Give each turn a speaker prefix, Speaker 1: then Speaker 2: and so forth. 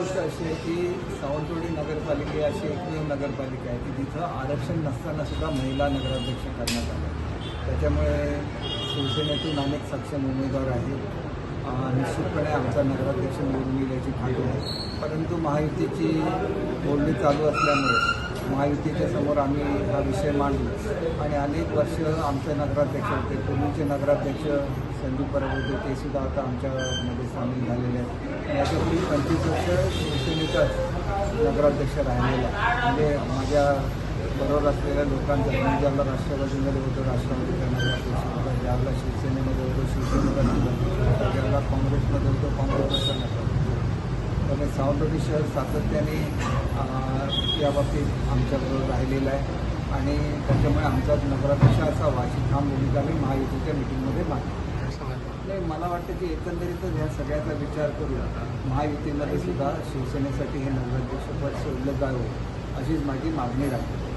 Speaker 1: कष्ट अशी आहे सावंतवाडी नगरपालिका ही अशी एकमेव नगरपालिका आहे की तिथं आरक्षण नसताना सुद्धा महिला नगराध्यक्ष करण्यात आल्या. त्याच्यामुळे शिवसेनेतून अनेक सक्षम उमेदवार आहेत. निश्चितपणे आमचा नगराध्यक्ष निवडून येईल याची खात्री आहे. परंतु महायुतीची बोलणी चालू असल्यामुळे महायुतीच्या समोर आम्ही हा विषय मांडलो आणि अनेक वर्ष आमचे नगराध्यक्ष होते. पूर्वीचे नगराध्यक्ष संदीप परब होते ते सुद्धा आता आमच्यामध्ये सामील झालेले आहेत. याच्यापूर्वी पंचवीस वर्ष शिवसेनेचाच नगराध्यक्ष राहिलेला आहे. म्हणजे माझ्या बरोबर असलेल्या लोकांचा मी ज्याला राष्ट्रवादीमध्ये होतो राष्ट्रवादीचा नगराध्यक्ष होता ज्याला शिवसेनेमध्ये होतो शिवसेनेचा नगराध्यक्ष होता ज्याला काँग्रेसमध्ये होतो काँग्रेसचा नगराध्यक्ष त्यामुळे सावंतवाडी शहर सातत्याने याबाबतीत आमच्याबरोबर राहिलेलं आहे. आणि त्याच्यामुळे आमचा नगराध्यक्ष असावा अशी ठाम भूमिका मी महायुतीच्या मिटिंगमध्ये मांडली नाही मला वाटतं की एकंदरीतच ह्या सगळ्याचा विचार करून महायुतीमध्ये सुद्धा शिवसेनेसाठी हे नगराध्यक्ष पद सोडलं जावं अशीच माझी मागणी राहील.